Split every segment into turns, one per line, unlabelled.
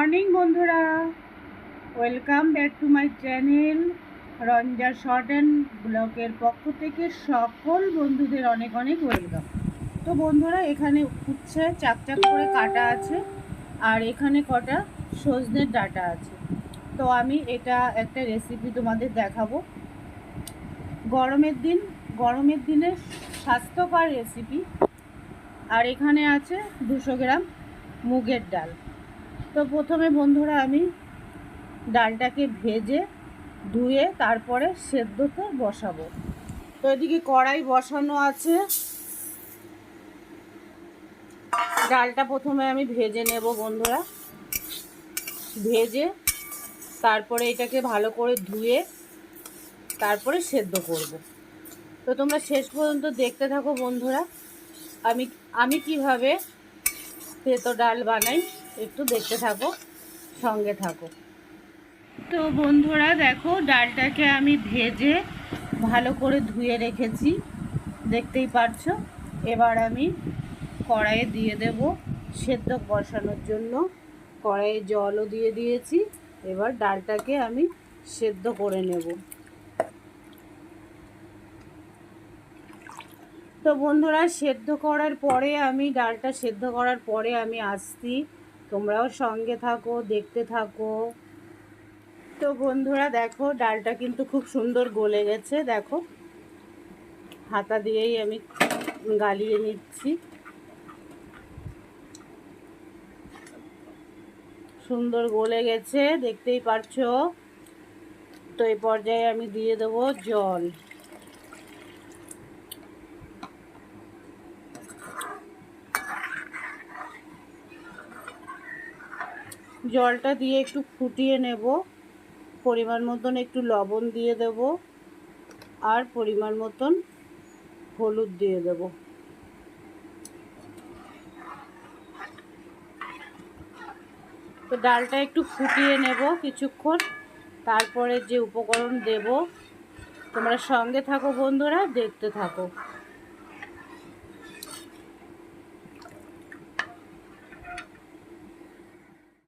Morning, বন্ধুরা। Welcome back to my channel Ranja short and ব্লকের পক্ষ থেকে সকল বন্ধুদের অনেক অনেক ওয়েলকাম। তো বন্ধুরা, এখানে উচ্ছে চাকচাক করে কাটা আছে, আর এখানে কটা সজনের ডাটা আছে। তো আমি এটা একটা রেসিপি তোমাদের দেখাবো। গরমের দিন, গরমের দিনে স্বাস্থ্যকর রেসিপি আর এখানে আছে দুশো গ্রাম মুগের ডাল। তো প্রথমে বন্ধুরা আমি ডালটাকে ভেজে ধুয়ে তারপরে সেদ্ধতে বসাবো। তো এদিকে কড়াই বসানো আছে। ডালটা প্রথমে আমি ভেজে নেব বন্ধুরা। ভেজে তারপরে এটাকে ভালো করে ধুয়ে তারপরে সেদ্ধ করব। তো তোমরা শেষ পর্যন্ত দেখতে থাকো বন্ধুরা। আমি আমি কীভাবে তেতো ডাল বানাই একটু দেখতে থাকো, সঙ্গে থাকো। তো বন্ধুরা দেখো, ডালটাকে আমি ভেজে ভালো করে ধুয়ে রেখেছি, দেখতেই পারছ। এবার আমি কড়াইয়ে দিয়ে দেব সেদ্ধ বসানোর জন্য। কড়াইয়ে জলও দিয়ে দিয়েছি, এবার ডালটাকে আমি সেদ্ধ করে নেব। তো বন্ধুরা, সেদ্ধ করার পরে আমি, ডালটা সেদ্ধ করার পরে আমি আসছি তোমরাও সঙ্গে থাকো, দেখতে থাকো। তো বন্ধুরা, দেখো, ডালটা কিন্তু খুব সুন্দর গলে গেছে, দেখো। হাতা দিয়েই আমি গালিয়ে নিচ্ছি। সুন্দর গলে গেছে, দেখতেই পারছ? তো এই পর্যায়ে আমি দিয়ে দেবো জল। জলটা দিয়ে একটু ফুটিয়ে নেব। পরিমাণ মতন একটু লবণ দিয়ে দেব আর পরিমাণ মতন হলুদ দিয়ে দেব। তো ডালটা একটু ফুটিয়ে নেব কিছুক্ষণ। তারপরে যে উপকরণ দেব, তোমরা সঙ্গে থাকো বন্ধুরা, দেখতে থাকো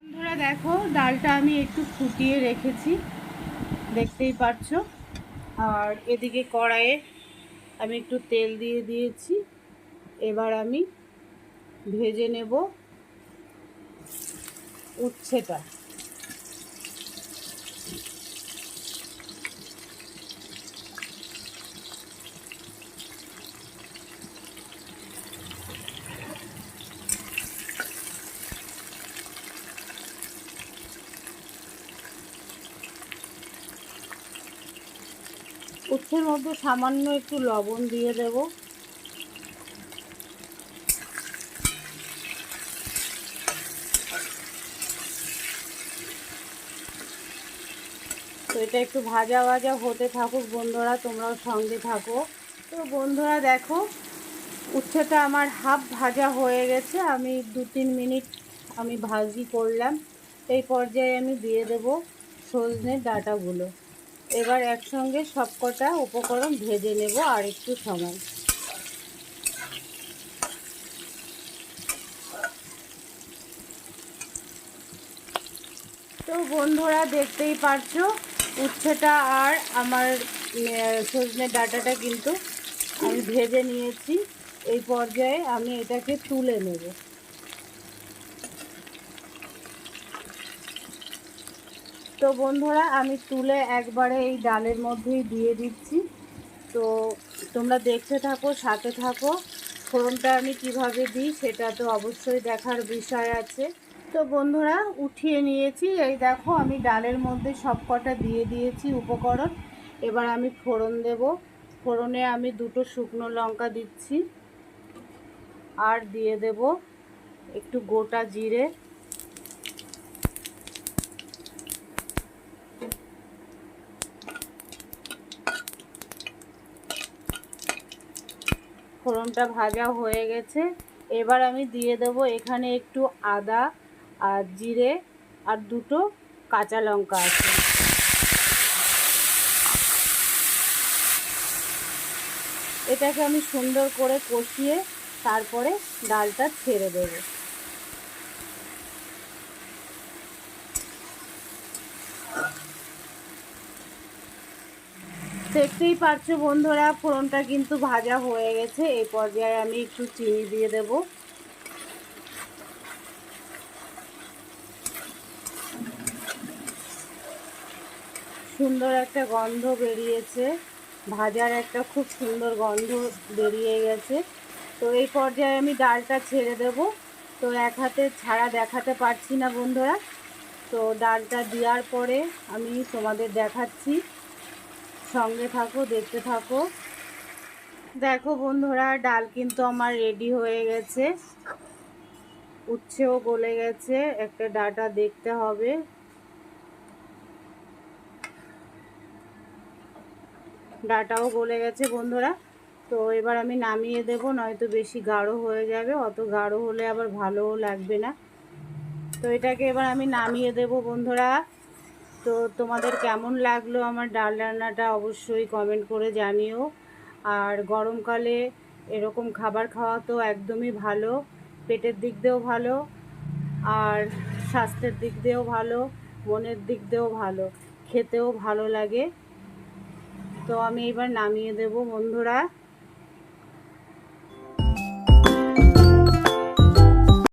বন্ধুরা দেখো, ডালটা আমি একটু ফুটিয়ে রেখেছি, দেখতেই পাচ্ছ আর এদিকে কড়াইয়ে আমি একটু তেল দিয়ে দিয়েছি। এবার আমি ভেজে নেব উচ্ছেটা। উচ্ছের মধ্যে সামান্য একটু লবণ দিয়ে দেব। তো এটা একটু ভাজা ভাজা হতে থাকুক বন্ধুরা, তোমরাও সঙ্গে থাকো। তো বন্ধুরা দেখো, উচ্ছেটা আমার হাফ ভাজা হয়ে গেছে। আমি দু তিন মিনিট আমি ভাজি করলাম। এই পর্যায়ে আমি দিয়ে দেব সজনের ডাটাগুলো। এবার একসঙ্গে সবকটা উপকরণ ভেজে নেব আর একটু সময়। তো বন্ধুরা দেখতেই পারছ, উচ্ছেটা আর আমার সজনে ডাটাটা কিন্তু আমি ভেজে নিয়েছি। এই পর্যায়ে আমি এটাকে তুলে নেব। তো বন্ধুরা, আমি তুলে একবারে এই ডালের মধ্যেই দিয়ে দিচ্ছি। তো তোমরা দেখতে থাকো, সাথে থাকো। ফোড়নটা আমি কীভাবে দিই সেটা তো অবশ্যই দেখার বিষয় আছে। তো বন্ধুরা, উঠিয়ে নিয়েছি। এই দেখো, আমি ডালের মধ্যে সব কটা দিয়ে দিয়েছি উপকরণ। এবার আমি ফোড়ন দেব। ফোড়নে আমি দুটো শুকনো লঙ্কা দিচ্ছি। আর দিয়ে দেব একটু গোটা জিরে। ফোড়নটা ভাজা হয়ে গেছে। এবার আমি দিয়ে দেব এখানে একটু আদা আর জিরে আর দুটো কাঁচা লঙ্কা আছে। এটাকে আমি সুন্দর করে কষিয়ে তারপরে ডালটা ছেড়ে দেবো। দেখতেই পাচ্ছো বন্ধুরা, ফোড়নটা কিন্তু ভাজা হয়ে গেছে। এই পর্যায়ে আমি একটু চিনি দিয়ে দেব। সুন্দর একটা গন্ধ বেরিয়েছে। ভাজার একটা খুব সুন্দর গন্ধ বেরিয়ে গেছে। তো এই পর্যায়ে আমি ডালটা ছেড়ে দেব। তো এক হাতে ছাড়া দেখাতে পারছি না বন্ধুরা। তো ডালটা দেওয়ার পরে আমি তোমাদের দেখাচ্ছি। সঙ্গে থাকো, দেখতে থাকো। দেখো বন্ধুরা, ডাল কিন্তু আমার রেডি হয়ে গেছে। উচ্ছেও গলে গেছে, একটা ডাটা দেখতে হবে। ডাটাও গলে গেছে বন্ধুরা। তো এবার আমি নামিয়ে দেব, নয়তো বেশি গাঢ় হয়ে যাবে। অত গাঢ় হলে আবার ভালোও লাগবে না। তো এটাকে এবার আমি নামিয়ে দেব বন্ধুরা। তো তোমাদের কেমন লাগল আমার ডাল রান্নাটা অবশ্যই কমেন্ট করে জানিও। আর গরমকালে এরকম খাবার খাওয়া তো একদমই ভালো, পেটের দিক দিয়েও ভালো, আর স্বাস্থ্যের দিক দিয়েও ভালো, মনের দিক দিয়েও ভালো, খেতেও ভালো লাগে। তো আমি এবার নামিয়ে দেব বন্ধুরা।